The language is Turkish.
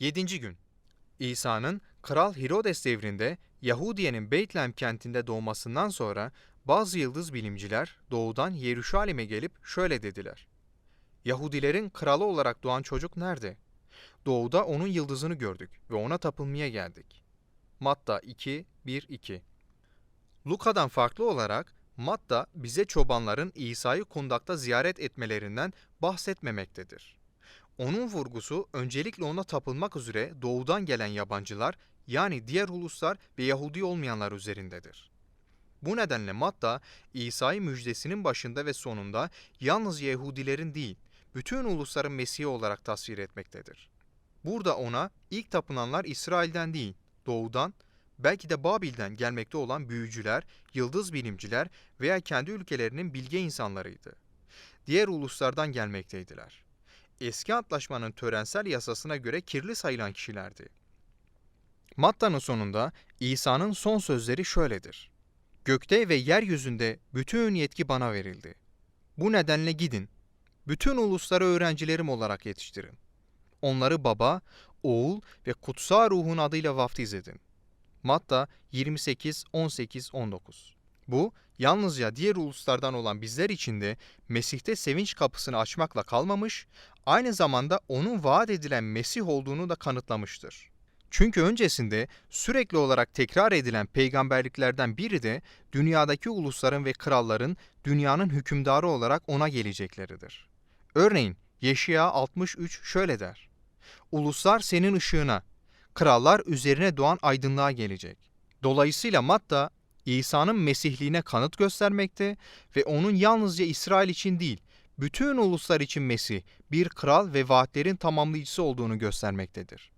7. gün İsa'nın Kral Herodes devrinde Yahudiye'nin Beytlehem kentinde doğmasından sonra bazı yıldız bilimciler doğudan Yeruşalim'e gelip şöyle dediler. Yahudilerin kralı olarak doğan çocuk nerede? Doğuda onun yıldızını gördük ve ona tapılmaya geldik. Matta 2, 1, 2 Luka'dan farklı olarak Matta bize çobanların İsa'yı kundakta ziyaret etmelerinden bahsetmemektedir. Onun vurgusu öncelikle ona tapılmak üzere doğudan gelen yabancılar yani diğer uluslar ve Yahudi olmayanlar üzerindedir. Bu nedenle Matta İsa'yı müjdesinin başında ve sonunda yalnız Yahudilerin değil, bütün ulusların Mesih'i olarak tasvir etmektedir. Burada ona ilk tapınanlar İsrail'den değil, doğudan, belki de Babil'den gelmekte olan büyücüler, yıldız bilimciler veya kendi ülkelerinin bilge insanlarıydı. Diğer uluslardan gelmekteydiler. Eski antlaşmanın törensel yasasına göre kirli sayılan kişilerdi. Matta'nın sonunda İsa'nın son sözleri şöyledir. Gökte ve yeryüzünde bütün yetki bana verildi. Bu nedenle gidin, bütün ulusları öğrencilerim olarak yetiştirin. Onları baba, oğul ve kutsal ruhun adıyla vaftiz edin. Matta 28, 18, 19 Bu, yalnızca diğer uluslardan olan bizler için de Mesih'te sevinç kapısını açmakla kalmamış, aynı zamanda onun vaat edilen Mesih olduğunu da kanıtlamıştır. Çünkü öncesinde sürekli olarak tekrar edilen peygamberliklerden biri de dünyadaki ulusların ve kralların dünyanın hükümdarı olarak ona gelecekleridir. Örneğin Yeşaya 63 şöyle der. Uluslar senin ışığına, krallar üzerine doğan aydınlığa gelecek. Dolayısıyla Matta İsa'nın mesihliğine kanıt göstermekte ve onun yalnızca İsrail için değil, bütün uluslar için Mesih, bir kral ve vaatlerin tamamlayıcısı olduğunu göstermektedir.